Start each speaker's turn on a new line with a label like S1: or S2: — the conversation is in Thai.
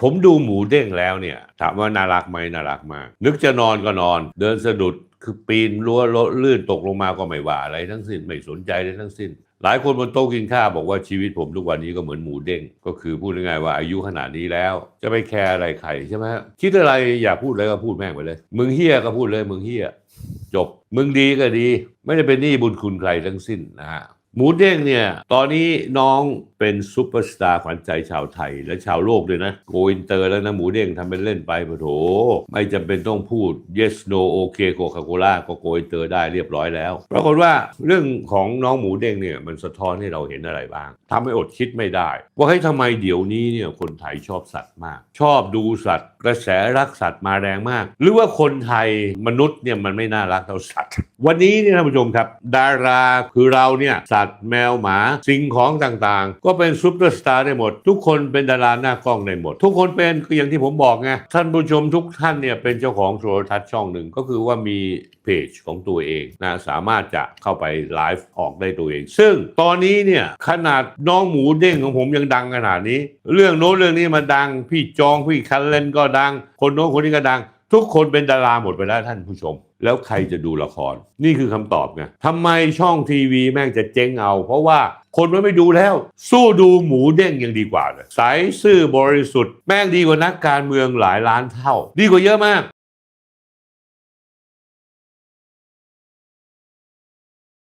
S1: ผมดูหมูเด้งแล้วเนี่ยถามว่าน่ารักไหมน่ารักมาก นึกจะนอนก็นอน เดินสะดุดคือปีนรั้วลื่นตกลงมาก็ไม่ว่าอะไรทั้งสิ้นไม่สนใจเลยทั้งสิ้น หลายคนบนโต๊ะกินข้าวบอกว่าชีวิตผมทุกวันนี้ก็เหมือนหมูเด้ง ก็คือพูดง่ายๆว่าอายุขนาดนี้แล้ว จะไปแคร์อะไรใครใช่ไหมคิดอะไรอยากพูดอะไรก็พูดแม่งไปเลย มึงเฮี้ยก็พูดเลยมึงเฮี้ยจบ มึงดีก็ดี ไม่ได้เป็นหนี้บุญคุณใครทั้งสิ้นนะฮะหมูเด้งเนี่ยตอนนี้น้องเป็นซูเปอร์สตาร์ขวัญใจชาวไทยและชาวโลกด้วยนะ โกอินเตอร์แล้วนะ หมูเด้งทำเป็นเล่นไปปะโถ ไม่จำเป็นต้องพูด yes no okay coca cola ก็โกอินเตอร์ได้เรียบร้อยแล้ว ปรากฏว่าเรื่องของน้องหมูเด้งเนี่ยมันสะท้อนให้เราเห็นอะไรบ้างทำให้อดคิดไม่ได้ ว่าให้ทำไมเดี๋ยวนี้เนี่ยคนไทยชอบสัตว์มาก ชอบดูสัตว์กระแสรักสัตว์มาแรงมาก หรือว่าคนไทยมนุษย์เนี่ยมันไม่น่ารักเท่าสัตว์ วันนี้เนี่ยท่านผู้ชมครับ ดาราคือเราเนี่ยสัตว์แมวหมาสิ่งของต่างๆก็เป็นซุปเปอร์สตาร์ได้หมด ทุกคนเป็นดาราหน้ากล้องได้หมด ทุกคนเป็นคืออย่างที่ผมบอกไงท่านผู้ชมทุกท่านเนี่ยเป็นเจ้าของโทรทัศน์ช่องหนึ่งก็คือว่ามีเพจของตัวเองนะสามารถจะเข้าไปไลฟ์ออกได้ตัวเอง ซึ่งตอนนี้เนี่ยขนาดน้องหมูเด้งของผมยังดังขนาดนี้ เรื่องโน้นเรื่องนี้มาดัง พี่จองพี่คันเล่นก็ดัง คนโน้นคนนี้ก็ดัง ทุกคนเป็นดาราหมดไปแล้วท่านผู้ชม แล้วใครจะดูละคร นี่คือคำตอบไงทำไมช่องทีวีแม่งจะเจ๊งเอา เพราะว่าคนมันไม่ดูแล้ว สู้ดูหมูเด้งยังดีกว่าเลยใสซื่อบริสุทธิ์แม่งดีกว่านักการเมืองหลายล้านเท่า ดีกว่าเยอะมาก